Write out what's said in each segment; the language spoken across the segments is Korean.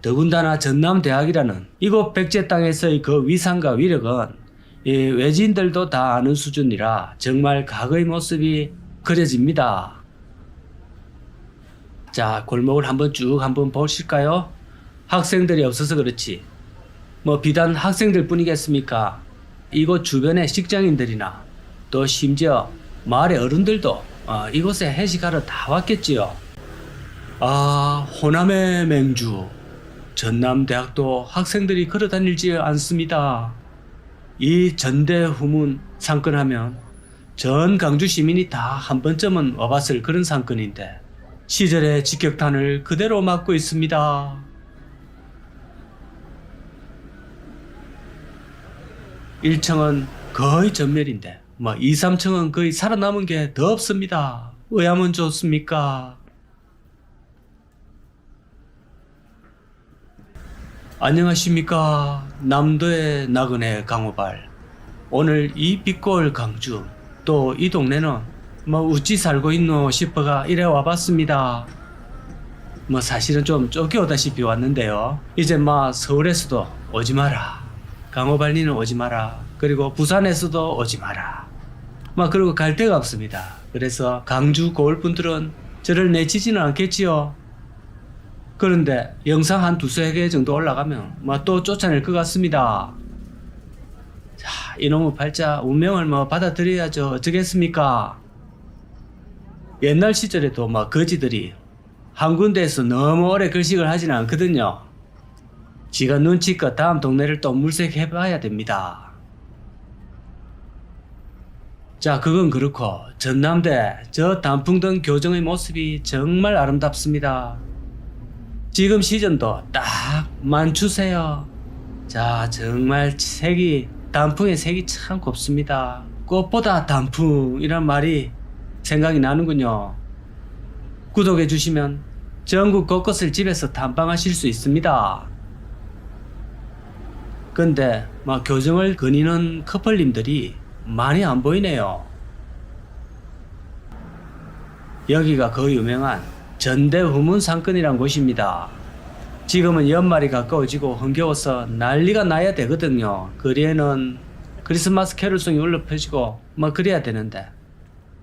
더군다나 전남대학이라는 이곳 백제 땅에서의 그 위상과 위력은 이 외지인들도 다 아는 수준이라 정말 과거의 모습이 그려집니다. 자, 골목을 한번 쭉 한번 보실까요? 학생들이 없어서 그렇지. 뭐 비단 학생들 뿐이겠습니까? 이곳 주변의 직장인들이나 또 심지어 마을의 어른들도 어, 이곳에 해식하러 다 왔겠지요. 아, 호남의 맹주. 전남대학도 학생들이 걸어 다닐지 않습니다. 이 전대 후문 상권하면 전 강주 시민이 다 한 번쯤은 와봤을 그런 상권인데 시절의 직격탄을 그대로 맞고 있습니다. 1층은 거의 전멸인데 뭐 2, 3층은 거의 살아남은 게 더 없습니다. 왜 하면 좋습니까? 안녕하십니까. 남도의 나그네 강호발. 오늘 이 빛골 강주 또 이 동네는 뭐 어찌 살고 있노 싶어가 이래 와봤습니다. 뭐 사실은 좀 쫓겨오다시피 왔는데요. 이제 막 서울에서도 오지 마라. 강호발리는 오지 마라. 그리고 부산에서도 오지 마라. 막 그리고 갈 데가 없습니다. 그래서 강주 고을 분들은 저를 내치지는 않겠지요 그런데 영상 한 두세 개 정도 올라가면 뭐 또 쫓아낼 것 같습니다. 자, 이놈의 팔자 운명을 뭐 받아들여야죠. 어쩌겠습니까? 옛날 시절에도 막 거지들이 한 군데에서 너무 오래 글식을 하지는 않거든요. 지가 눈치껏 다음 동네를 또 물색해봐야 됩니다. 자, 그건 그렇고 전남대 저 단풍등 교정의 모습이 정말 아름답습니다. 지금 시즌도 딱 만추세요. 자, 정말 색이, 단풍의 색이 참 곱습니다. 꽃보다 단풍이란 말이 생각이 나는군요. 구독해주시면 전국 곳곳을 집에서 탐방하실 수 있습니다. 근데, 막 교정을 거니는 커플님들이 많이 안 보이네요. 여기가 그 유명한 전대후문 상권이란 곳입니다. 지금은 연말이 가까워지고 흥겨워서 난리가 나야 되거든요. 거리에는 크리스마스 캐롤송이 울려 퍼지고 뭐 그래야 되는데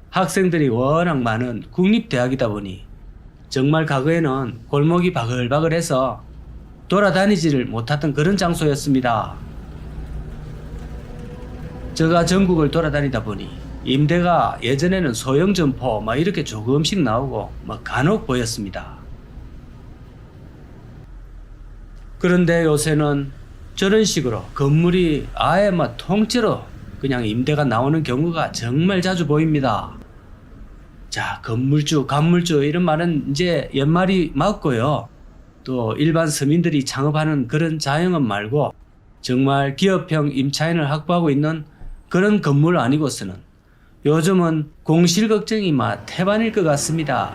학생들이 워낙 많은 국립대학이다 보니 정말 과거에는 골목이 바글바글해서 돌아다니지를 못하던 그런 장소였습니다. 제가 전국을 돌아다니다 보니 임대가 예전에는 소형 점포 막 이렇게 조금씩 나오고 막 간혹 보였습니다. 그런데 요새는 저런 식으로 건물이 아예 막 통째로 그냥 임대가 나오는 경우가 정말 자주 보입니다. 자, 건물주, 간물주 이런 말은 이제 연말이 맞고요. 또 일반 서민들이 창업하는 그런 자영업 말고 정말 기업형 임차인을 확보하고 있는 그런 건물 아니고서는 요즘은 공실 걱정이 막 태반일 것 같습니다.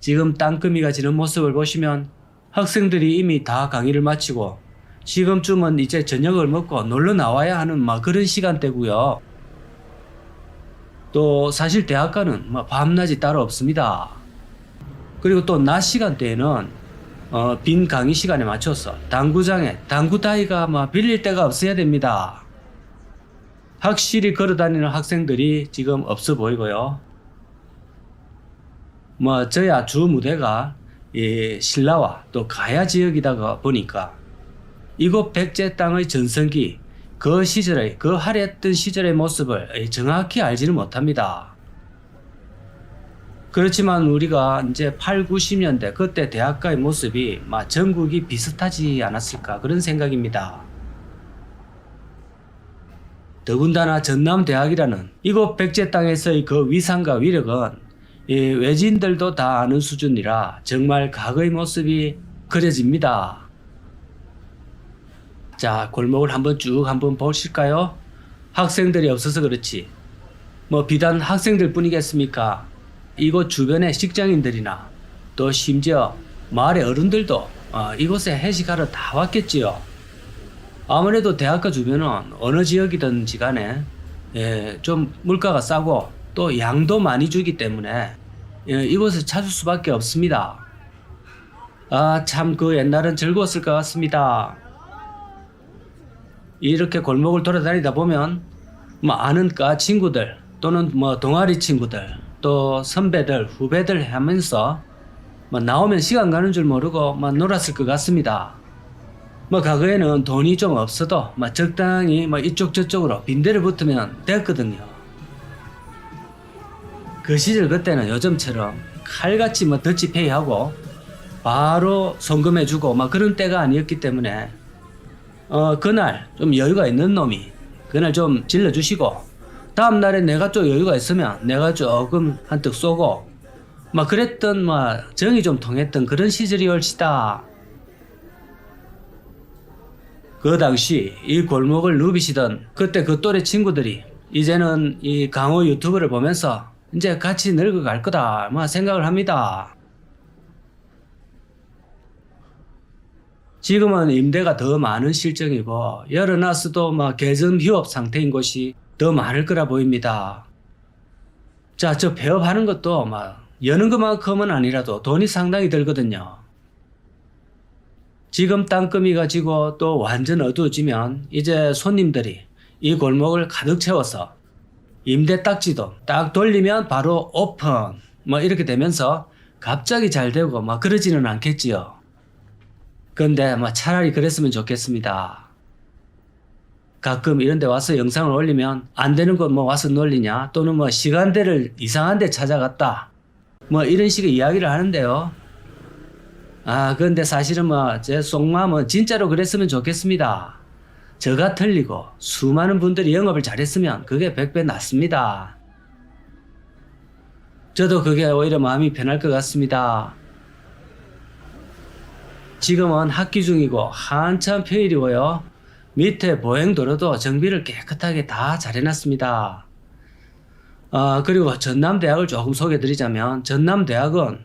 지금 땅거미가 지는 모습을 보시면 학생들이 이미 다 강의를 마치고 지금쯤은 이제 저녁을 먹고 놀러 나와야 하는 막 그런 시간대고요. 또 사실 대학가는 뭐 밤낮이 따로 없습니다. 그리고 또 낮 시간대에는 어, 빈 강의 시간에 맞춰서 당구장에 당구 따위가 뭐 빌릴 데가 없어야 됩니다. 확실히 걸어다니는 학생들이 지금 없어 보이고요. 뭐 저야 주 무대가 이 신라와 또 가야 지역이다 보니까 이곳 백제 땅의 전성기 그 시절의 그 화려했던 시절의 모습을 정확히 알지는 못합니다. 그렇지만 우리가 이제 8, 90년대 그때 대학가의 모습이 막 전국이 비슷하지 않았을까 그런 생각입니다. 더군다나 전남대학이라는 이곳 백제 땅에서의 그 위상과 위력은 이 외지인들도 다 아는 수준이라 정말 과거의 모습이 그려집니다. 자, 골목을 한번 쭉 한번 보실까요? 학생들이 없어서 그렇지. 뭐 비단 학생들 뿐이겠습니까? 이곳 주변의 직장인들이나 또 심지어 마을의 어른들도 어, 이곳에 해식하러 다 왔겠지요. 아무래도 대학가 주변은 어느 지역이든지 간에 예, 좀 물가가 싸고 또 양도 많이 주기 때문에 예, 이곳을 찾을 수밖에 없습니다. 아, 참 그 옛날은 즐거웠을 것 같습니다. 이렇게 골목을 돌아다니다 보면 뭐 아는 과 친구들 또는 뭐 동아리 친구들 또 선배들 후배들 하면서 뭐 나오면 시간 가는 줄 모르고 뭐 놀았을 것 같습니다. 뭐 과거에는 돈이 좀 없어도 뭐 적당히 뭐 이쪽 저쪽으로 빈대를 붙으면 됐거든요. 그 시절 그때는 요즘처럼 칼같이 뭐 더치페이하고 바로 송금해주고 막 그런 때가 아니었기 때문에 어 그날 좀 여유가 있는 놈이 그날 좀 질러주시고 다음 날에 내가 좀 여유가 있으면 내가 조금 한턱 쏘고 막 그랬던 막 정이 좀 통했던 그런 시절이 올시다. 그 당시 이 골목을 누비시던 그때 그 또래 친구들이 이제는 이 강호 유튜브를 보면서 이제 같이 늙어갈 거다 뭐 생각을 합니다. 지금은 임대가 더 많은 실정이고 열어놨어도 막 개점 휴업 상태인 곳이 더 많을 거라 보입니다. 자, 저 폐업하는 것도 막 여는 것만큼은 아니라도 돈이 상당히 들거든요. 지금 땅거미가 지고 또 완전 어두워지면 이제 손님들이 이 골목을 가득 채워서 임대 딱지도 딱 돌리면 바로 오픈 뭐 이렇게 되면서 갑자기 잘 되고 막 그러지는 않겠지요. 근데 뭐 차라리 그랬으면 좋겠습니다. 가끔 이런 데 와서 영상을 올리면 안 되는 건뭐 와서 놀리냐 또는 뭐 시간대를 이상한 데 찾아갔다 뭐 이런 식의 이야기를 하는데요. 아, 근데 사실은 뭐, 제 속마음은 진짜로 그랬으면 좋겠습니다. 저가 틀리고 수많은 분들이 영업을 잘했으면 그게 100배 낫습니다. 저도 그게 오히려 마음이 편할 것 같습니다. 지금은 학기 중이고 한참 평일이고요. 밑에 보행도로도 정비를 깨끗하게 다 잘 해놨습니다. 아, 그리고 전남대학을 조금 소개드리자면 전남대학은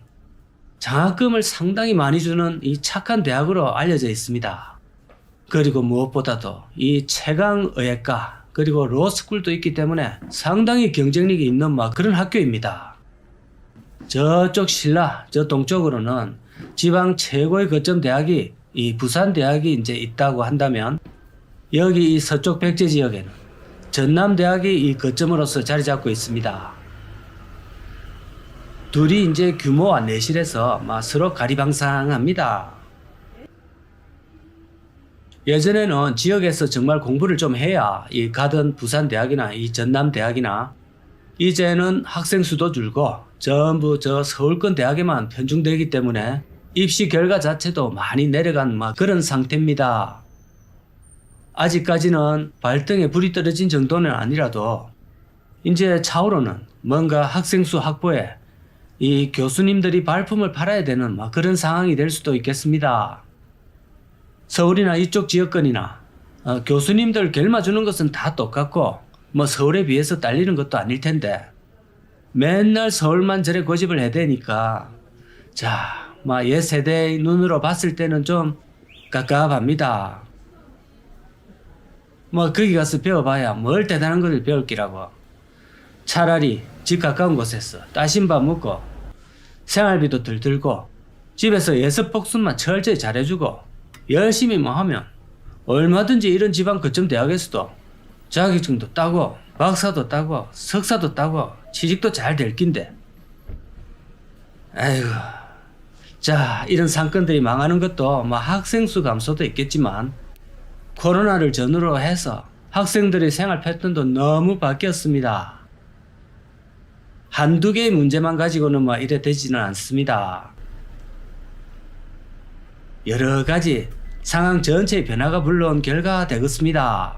장학금을 상당히 많이 주는 이 착한 대학으로 알려져 있습니다. 그리고 무엇보다도 이 최강의학과 그리고 로스쿨도 있기 때문에 상당히 경쟁력이 있는 막 그런 학교입니다. 저쪽 신라 저 동쪽으로는 지방 최고의 거점 대학이 이 부산 대학이 이제 있다고 한다면 여기 이 서쪽 백제 지역에는 전남 대학이 이 거점으로서 자리 잡고 있습니다. 둘이 이제 규모와 내실에서 막 서로 가리방상합니다. 예전에는 지역에서 정말 공부를 좀 해야 이 가던 부산 대학이나 이 전남 대학이나 이제는 학생 수도 줄고 전부 저 서울권 대학에만 편중되기 때문에 입시 결과 자체도 많이 내려간 막 그런 상태입니다. 아직까지는 발등에 불이 떨어진 정도는 아니라도 이제 차후로는 뭔가 학생 수 확보에 이 교수님들이 발품을 팔아야 되는 막 그런 상황이 될 수도 있겠습니다. 서울이나 이쪽 지역권이나 어, 교수님들 결마 주는 것은 다 똑같고 뭐 서울에 비해서 딸리는 것도 아닐 텐데 맨날 서울만 저래 고집을 해대니까 자, 뭐옛 세대의 눈으로 봤을 때는 좀 깝깝합니다. 뭐 거기 가서 배워봐야 뭘 대단한 것을 배울 기라고. 차라리 집 가까운 곳에서 따신 밥 먹고 생활비도 덜 들고 집에서 예습 복습만 철저히 잘해주고 열심히 뭐 하면 얼마든지 이런 지방 거점 대학에서도 자격증도 따고 박사도 따고 석사도 따고 취직도 잘 될 낀데 아이고 자 이런 상권들이 망하는 것도 뭐 학생 수 감소도 있겠지만 코로나를 전후로 해서 학생들의 생활 패턴도 너무 바뀌었습니다. 한두 개의 문제만 가지고는 뭐 이래 되지는 않습니다. 여러 가지 상황 전체의 변화가 불러온 결과가 되겠습니다.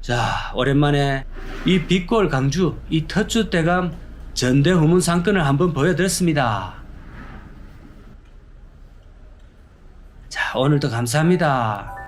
자, 오랜만에 이 빛골 강주, 이 터추 대감 전대 후문 상권을 한번 보여드렸습니다. 자, 오늘도 감사합니다.